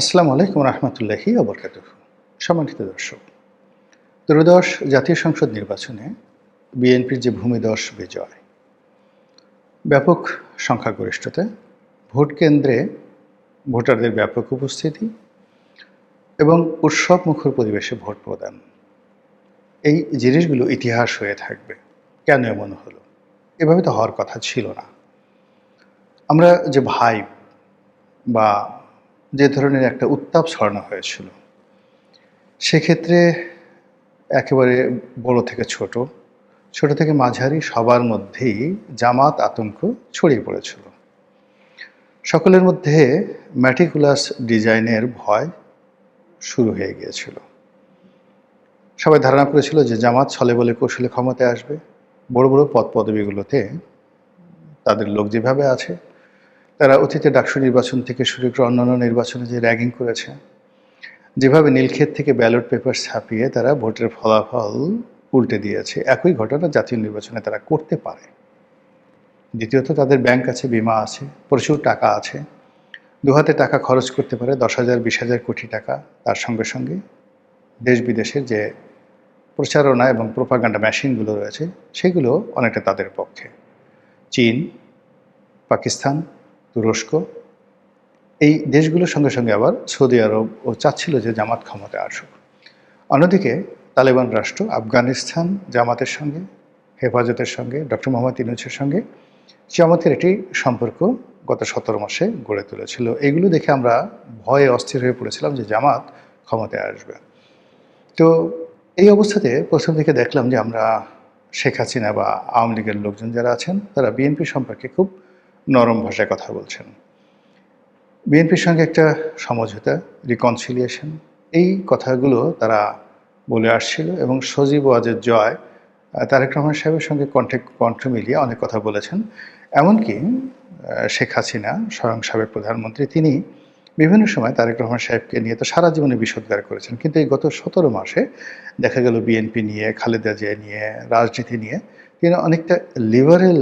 আসসালামু আলাইকুম রহমতুল্লাহি অবরকাত সম্মানিত দর্শক, ত্রয়োদশ জাতীয় সংসদ নির্বাচনে বিএনপির যে ভূমিদশ বিজয়, ব্যাপক সংখ্যাগরিষ্ঠতা, ভোট কেন্দ্রে ভোটারদের ব্যাপক উপস্থিতি এবং উৎসব মুখর পরিবেশে ভোট প্রদান। এই জিনিসগুলো ইতিহাস হয়ে থাকবে। কেন এমন হলো? এভাবে তো হওয়ার কথা ছিল না। আমরা যে ভাই বা যে ধরনের একটা উত্তাপ ছড়ানো হয়েছিল। সেক্ষেত্রে একেবারে বড় থেকে ছোট ছোট থেকে মাঝারি সবার মধ্যেই জামাত আতঙ্ক ছড়িয়ে পড়েছিল। সকলের মধ্যে ম্যাটিকুলাস ডিজাইনের ভয় শুরু হয়ে গিয়েছিল। সবাই ধারণা করেছিল যে জামাত ছলে বলে কৌশলে ক্ষমতায় আসবে। বড় বড় পদ পদবিগুলোতে তাদের লোক যেভাবে আছে তারা অতীতে ডাকসু নির্বাচন থেকে শুরু করে অন্যান্য নির্বাচনে যে র্যাগিং করেছে, যেভাবে নীলক্ষেত থেকে ব্যালট পেপার ছাপিয়ে তারা ভোটের ফলাফল উল্টে দিয়েছে, একই ঘটনা জাতীয় নির্বাচনে তারা করতে পারে। দ্বিতীয়ত, তাদের ব্যাংক আছে, বিমা আছে, প্রচুর টাকা আছে। দু হাতে টাকা খরচ করতে পারে, দশ হাজার, বিশ হাজার কোটি টাকা। তার সঙ্গে সঙ্গে দেশ বিদেশের যে প্রচারণা এবং প্রোপাগান্ডা মেশিনগুলো রয়েছে, সেগুলো অনেকটা তাদের পক্ষে। চীন, পাকিস্তান তুরস্ক। এই দেশগুলোর সঙ্গে সঙ্গে আবার সৌদি আরব ও চাচ্ছিল যে জামাত ক্ষমতায় আসুক। অন্যদিকে তালেবান রাষ্ট্র আফগানিস্তান জামাতের সঙ্গে, হেফাজতের সঙ্গে, ডক্টর মোহাম্মদ ইনুসের সঙ্গে জামাতের একটি সম্পর্ক গত সতেরো মাসে গড়ে তুলেছিল। এগুলো দেখে আমরা ভয়ে অস্থির হয়ে পড়েছিলাম যে জামাত ক্ষমতায় আসবে। তো এই অবস্থাতে প্রথম দিকে দেখলাম যে আমরা শেখ হাসিনা বা আওয়ামী লীগের লোকজন যারা আছেন, তারা বিএনপি সম্পর্কে খুব নরম ভাষায় কথা বলছেন। বিএনপির সঙ্গে একটা সমঝোতা রিকনসিলিয়েশন এই কথাগুলো তারা বলে আসছিল এবং সজীব ওয়াজের জয়, তারেক রহমান সাহেবের সঙ্গে কণ্ঠে কণ্ঠ মিলিয়ে অনেক কথা বলেছেন। এমনকি শেখ হাসিনা, স্বয়ং সাবেক প্রধানমন্ত্রী, তিনি বিভিন্ন সময় তারেক রহমান সাহেবকে নিয়ে তো সারা জীবনে বিষোদ্গার করেছেন। কিন্তু এই গত সতেরো মাসে দেখা গেল বিএনপি নিয়ে, খালেদা জিয়া নিয়ে, রাজনীতি নিয়ে, তিনি অনেকটা লিবারেল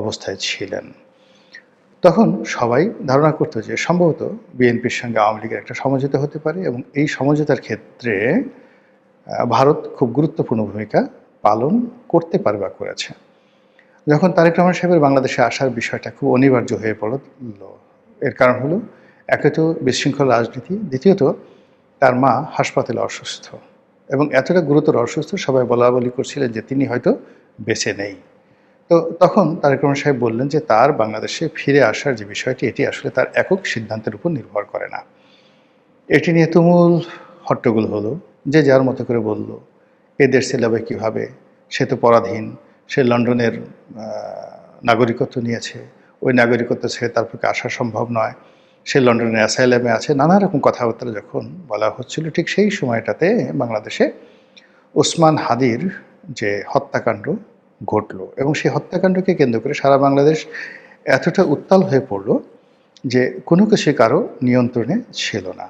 অবস্থায় ছিলেন। তখন সবাই ধারণা করতো যে সম্ভবত বিএনপির সঙ্গে আওয়ামী লীগের একটা সমঝোতা হতে পারে এবং এই সমঝোতার ক্ষেত্রে ভারত খুব গুরুত্বপূর্ণ ভূমিকা পালন করতে পারে বা করেছে। যখন তারেক রহমান সাহেবের বাংলাদেশে আসার বিষয়টা খুব অনিবার্য হয়ে পড়ল, এর কারণ হলো একে তো বিশৃঙ্খল রাজনীতি, দ্বিতীয়ত তার মা হাসপাতালে অসুস্থ এবং এতটা গুরুতর অসুস্থ সবাই বলা বলি করছিলেন যে তিনি হয়তো বেঁচে নেই। তো তখন তারেক রহমান সাহেব বললেন যে তার বাংলাদেশে ফিরে আসার যে বিষয়টি, এটি আসলে তার একক সিদ্ধান্তের উপর নির্ভর করে না। এটি নিয়ে তুমুল হট্টগোল হলো। যে যার মতো করে বলল, এ দেশ ছেলেবে কীভাবে? সে তো পরাধীন। সে লন্ডনের নাগরিকত্ব নিয়েছে। ওই নাগরিকত্ব ছেড়ে তার পক্ষে আসা সম্ভব নয়। সে লন্ডনের অ্যাসাইলামে আছে। নানা রকম কথাবার্তা যখন বলা হচ্ছিল, ঠিক সেই সময়টাতে বাংলাদেশে ওসমান হাদির যে হত্যাকাণ্ড ঘটল এবং সেই হত্যাকাণ্ডকে কেন্দ্র করে সারা বাংলাদেশ এতটা উত্তাল হয়ে পড়ল যে কোনো কিছু কারও নিয়ন্ত্রণে ছিল না।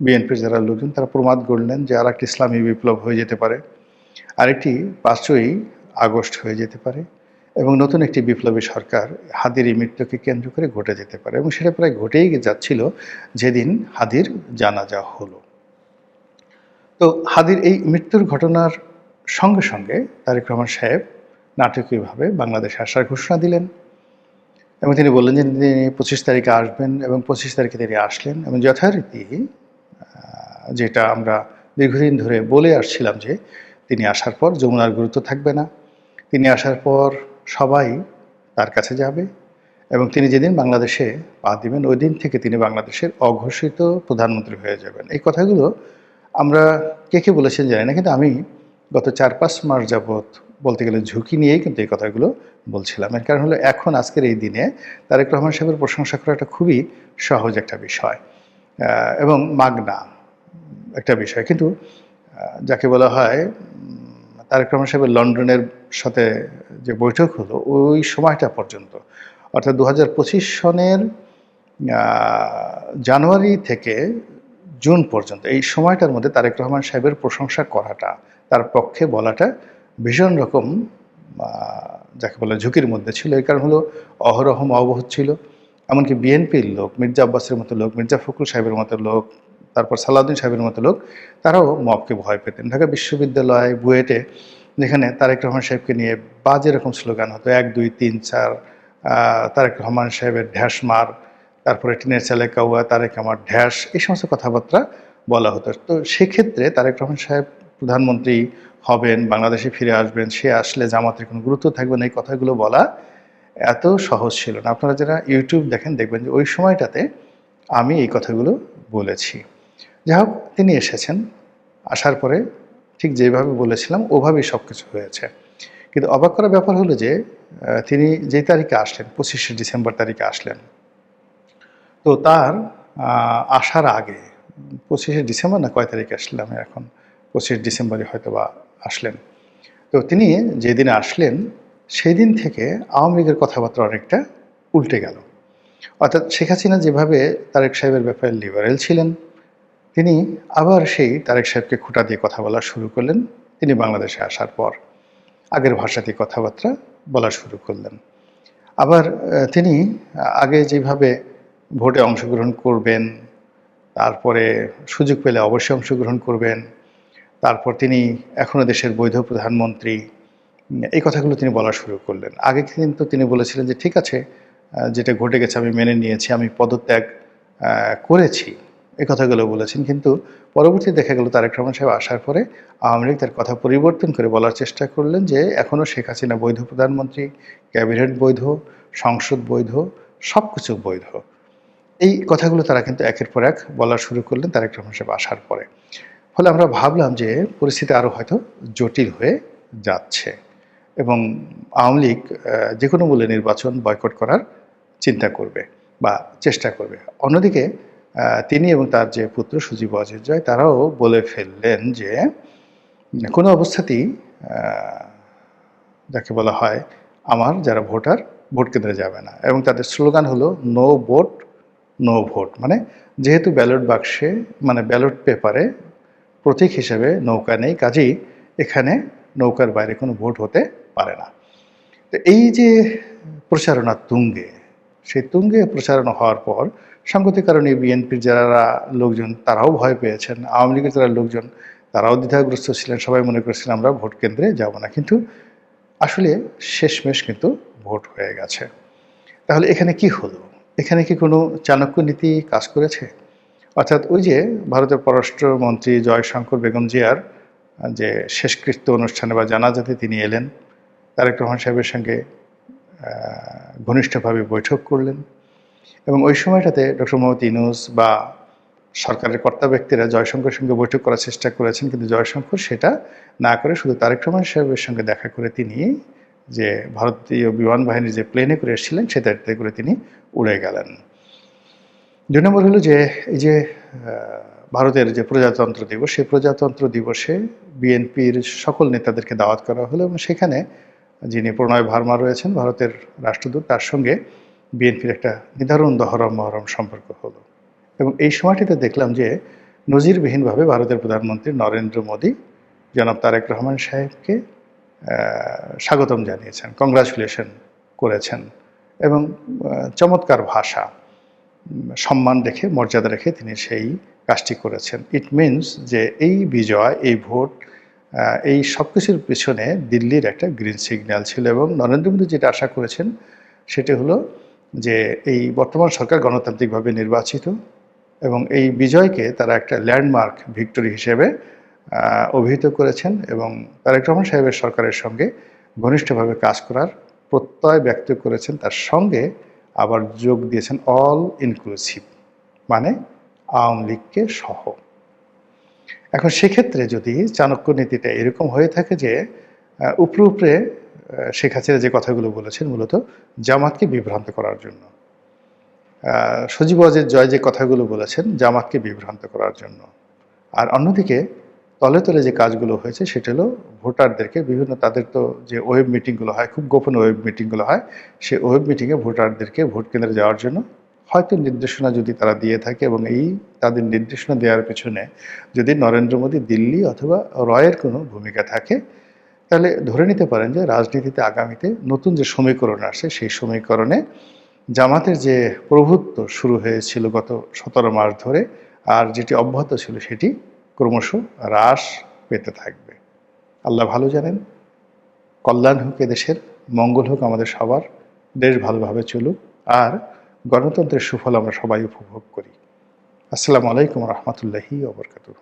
বিএনপির যারা লোকজন, তারা প্রমাদ করলেন যে আর একটি ইসলামী বিপ্লব হয়ে যেতে পারে, আরেকটি পাঁচই আগস্ট হয়ে যেতে পারে এবং নতুন একটি বিপ্লবী সরকার হাদির এই মৃত্যুকে কেন্দ্র করে ঘটে যেতে পারে এবং সেটা প্রায় ঘটেই যাচ্ছিল যেদিন হাদির জানাজা হলো। তো হাদির এই মৃত্যুর ঘটনার সঙ্গে সঙ্গে তারেক রহমান সাহেব নাটকীয়ভাবে বাংলাদেশে আসার ঘোষণা দিলেন এবং তিনি বললেন যে তিনি পঁচিশ তারিখে আসবেন এবং পঁচিশ তারিখে তিনি আসলেন এবং যথারীতি যেটা আমরা দীর্ঘদিন ধরে বলে আসছিলাম যে তিনি আসার পর যমুনার গুরুত্ব থাকবে না। তিনি আসার পর সবাই তার কাছে যাবে এবং তিনি যেদিন বাংলাদেশে পা দিবেন, ওই দিন থেকে তিনি বাংলাদেশের অঘোষিত প্রধানমন্ত্রী হয়ে যাবেন। এই কথাগুলো আমরা কে কে বলেছেন জানি না, কিন্তু আমি গত চার পাঁচ মাস যাবৎ বলতে গেলে ঝুঁকি নিয়েই কিন্তু এই কথাগুলো বলছিলাম। এর কারণ হলো এখন, আজকের এই দিনে তারেক রহমান সাহেবের প্রশংসা করা একটা খুবই সহজ একটা বিষয় এবং মাগনা একটা বিষয়। কিন্তু যাকে বলা হয় তারেক রহমান সাহেবের লন্ডনের সাথে যে বৈঠক হলো, ওই সময়টা পর্যন্ত, অর্থাৎ দু হাজার পঁচিশ সনের জানুয়ারি থেকে জুন পর্যন্ত, এই সময়টার মধ্যে তারেক রহমান সাহেবের প্রশংসা করাটা, তার পক্ষে বলাটা ভীষণ রকম যাকে বলে ঝুঁকির মধ্যে ছিল। এই কারণ হলো অহরহ অবহত ছিল। এমনকি বিএনপির লোক, মির্জা আব্বাসের মতো লোক, মির্জা ফখরুল সাহেবের মতো লোক, তারপর সালাউদ্দিন সাহেবের মতো লোক, তারাও মবকে ভয় পেতেন। ঢাকা বিশ্ববিদ্যালয় বুয়েটে, যেখানে তারেক রহমান সাহেবকে নিয়ে বাজে এরকম স্লোগান হতো, এক, দুই, তিন, চার তারেক রহমান সাহেবের ঢ্যাস মার, তারপরে টিনের চালে কাউয়া, তারেক আমার ঢ্যাস, এই সমস্ত কথাবার্তা বলা হতো। তো সেক্ষেত্রে তারেক রহমান সাহেব প্রধানমন্ত্রী হবেন, বাংলাদেশে ফিরে আসবেন, সে আসলে জামাতের কোনো গুরুত্ব থাকবে না, এই কথাগুলো বলা এত সহজ ছিল না। আপনারা যারা ইউটিউব দেখেন, দেখবেন যে ওই সময়টাতে আমি এই কথাগুলো বলেছি। যাই হোক, তিনি এসেছেন, আসার পরে ঠিক যেভাবে বলেছিলাম, ওভাবেই সব কিছু হয়েছে। কিন্তু অবাক করার ব্যাপার হলো যে তিনি যেই তারিখে আসলেন, পঁচিশে ডিসেম্বর তারিখে আসলেন, তো তার আসার আগে, পঁচিশে ডিসেম্বর না কয় তারিখে আসলাম এখন? পঁচিশে ডিসেম্বরে হয়তো বা আসলেন। তো তিনি যেদিনে আসলেন সেই দিন থেকে আওয়ামী লীগের কথাবার্তা অনেকটা উল্টে গেল। অর্থাৎ শেখ হাসিনা যেভাবে তারেক সাহেবের ব্যাপারে লিবারেল ছিলেন, তিনি আবার সেই তারেক সাহেবকে খুঁটা দিয়ে কথা বলা শুরু করলেন। তিনি বাংলাদেশে আসার পর আগের ভাষাতেই কথাবার্তা বলা শুরু করলেন। আবার তিনি আগে যেভাবে ভোটে অংশগ্রহণ করবেন, তারপরে সুযোগ পেলে অবশ্যই অংশগ্রহণ করবেন তারপর তিনি এখনও দেশের বৈধ প্রধানমন্ত্রী। এই কথাগুলো তিনি বলা শুরু করলেন। আগে কিন্তু তিনি বলেছিলেন যে, ঠিক আছে যেটা ঘটে গেছে আমি মেনে নিয়েছি, আমি পদত্যাগ করেছি। এই কথাগুলো বলেছেন। কিন্তু পরবর্তী দেখা গেল তারেক রহমান সাহেব আসার পরে আওয়ামী লীগ তার কথা পরিবর্তন করে বলার চেষ্টা করলেন যে এখনও শেখ হাসিনা বৈধ প্রধানমন্ত্রী, ক্যাবিনেট বৈধ, সংসদ বৈধ সব কিছু বৈধ। এই কথাগুলো তারা কিন্তু একের পর এক বলা শুরু করলেন তারেক রহমান সাহেব আসার পরে। ফলে আমরা ভাবলাম যে পরিস্থিতি আরও হয়তো জটিল হয়ে যাচ্ছে এবং আওয়ামী লীগ যে কোনো মূল্যে নির্বাচন বয়কট করার চিন্তা করবে বা চেষ্টা করবে। অন্যদিকে তিনি এবং তার যে পুত্র সুজীব অজিত জয়, তারাও বলে ফেললেন যে কোনো অবস্থাতেই যাকে বলা হয় আমার যারা ভোটার, ভোট কেন্দ্রে যাবে না। এবং তাদের স্লোগান হলো, নো ভোট নো ভোট। মানে যেহেতু ব্যালট বাক্সে মানে ব্যালট পেপারে প্রতীক হিসেবে নৌকা নেই, কাজেই এখানে নৌকার বাইরে কোনো ভোট হতে পারে না। তো এই যে প্রচারণা তুঙ্গে, সেই তুঙ্গে প্রচারণা হওয়ার পর সাংগতিক কারণে বিএনপির যারা লোকজন, তারাও ভয় পেয়েছেন। আওয়ামী লীগের যারা লোকজন, তারাও দ্বিধাগ্রস্ত ছিলেন। সবাই মনে করছিলেন, আমরা ভোট কেন্দ্রে যাব না। কিন্তু আসলে শেষমেশ কিন্তু ভোট হয়ে গেছে। তাহলে এখানে কি হলো? এখানে কি কোনো চাণক্য নীতি কাজ করেছে? অর্থাৎ ওই যে ভারতের পররাষ্ট্রমন্ত্রী জয়শঙ্কর বেগম জিয়ার যে শেষকৃত্য অনুষ্ঠানে বা জানাজাতে তিনি এলেন, তারেক রহমান সাহেবের সঙ্গে ঘনিষ্ঠভাবে বৈঠক করলেন এবং ওই সময়টাতে ডক্টর মোহাম্মদ ইনুস বা সরকারের কর্তা ব্যক্তিরা জয়শঙ্করের সঙ্গে বৈঠক করার চেষ্টা করেছেন, কিন্তু জয়শঙ্কর সেটা না করে শুধু তারেক রহমান সাহেবের সঙ্গে দেখা করে তিনি যে ভারতীয় বিমান বাহিনীর যে প্লেনে করে এসেছিলেন, সেটাতে করে তিনি উড়ে গেলেন। দুই নম্বর হলো যে, এই যে ভারতের যে প্রজাতন্ত্র দিবস, সেই প্রজাতন্ত্র দিবসে বিএনপির সকল নেতাদেরকে দাওয়াত করা হলো এবং সেখানে যিনি প্রণয় ভার্মা রয়েছেন, ভারতের রাষ্ট্রদূত, তার সঙ্গে বিএনপির একটা নিদারুণ দহরম মহরম সম্পর্ক হলো। এবং এই সময়টিতে দেখলাম যে, নজিরবিহীনভাবে ভারতের প্রধানমন্ত্রী নরেন্দ্র মোদী, জনাব তারেক রহমান সাহেবকে স্বাগতম জানিয়েছেন কংগ্রাচুলেশন করেছেন এবং চমৎকার ভাষা সম্মান রেখে, মর্যাদা রেখে তিনি সেই কাজটি করেছেন। ইট মিনস যে এই বিজয়, এই ভোট এই সব কিছুর পিছনে দিল্লির একটা গ্রিন সিগন্যাল ছিল এবং নরেন্দ্র মোদী যেটা আশা করেছেন সেটি হলো যে এই বর্তমান সরকার গণতান্ত্রিকভাবে নির্বাচিত এবং এই বিজয়কে তারা একটা ল্যান্ডমার্ক ভিক্টোরি হিসেবে অভিহিত করেছেন এবং তারেক রহমান সাহেবের সরকারের সঙ্গে ঘনিষ্ঠভাবে কাজ করার প্রত্যয় ব্যক্ত করেছেন। তার সঙ্গে আবার যোগ দিয়েছেন অল ইনক্লুসিভ মানে আওয়ামী লীগকে সহ। এখন সেক্ষেত্রে যদি চাণক্য নীতিটা এরকম হয়ে থাকে যে উপরে উপরে শেখ হাসিনা যে কথাগুলো বলেছেন মূলত জামাতকে বিভ্রান্ত করার জন্য। সজীব ওয়াজের জয় যে কথাগুলো বলেছেন, জামাতকে বিভ্রান্ত করার জন্য। আর অন্যদিকে তলে তলে যে কাজগুলো হয়েছে, সেটা হলো ভোটারদেরকে বিভিন্ন তাদের তো যে ওয়েব মিটিংগুলো হয়, খুব গোপন ওয়েব মিটিংগুলো হয় সেই ওয়েব মিটিংয়ে ভোটারদেরকে ভোট কেন্দ্রে যাওয়ার জন্য হয়তো নির্দেশনা যদি তারা দিয়ে থাকে এবং এই তাদের নির্দেশনা দেওয়ার পেছনে যদি নরেন্দ্র মোদী দিল্লি অথবা রয়ের কোনো ভূমিকা থাকে, তাহলে ধরে নিতে পারেন যে রাজনীতিতে আগামীতে নতুন যে সমীকরণ আসে, সেই সমীকরণে জামাতের যে প্রভুত্ব শুরু হয়েছিল গত সতেরো মাস ধরে, আর যেটি অব্যাহত ছিল সেটি ক্রমশ হ্রাস পেতে থাকবে। আল্লাহ ভালো জানেন, কল্যাণ হোক দেশের মঙ্গল হোক আমাদের সবার, দেশ ভালোভাবে চলুক, আর গণতন্ত্রের সুফল আমরা সবাই উপভোগ করি। আসসালামু আলাইকুম রহমতুল্লাহি ওবরকাতুহ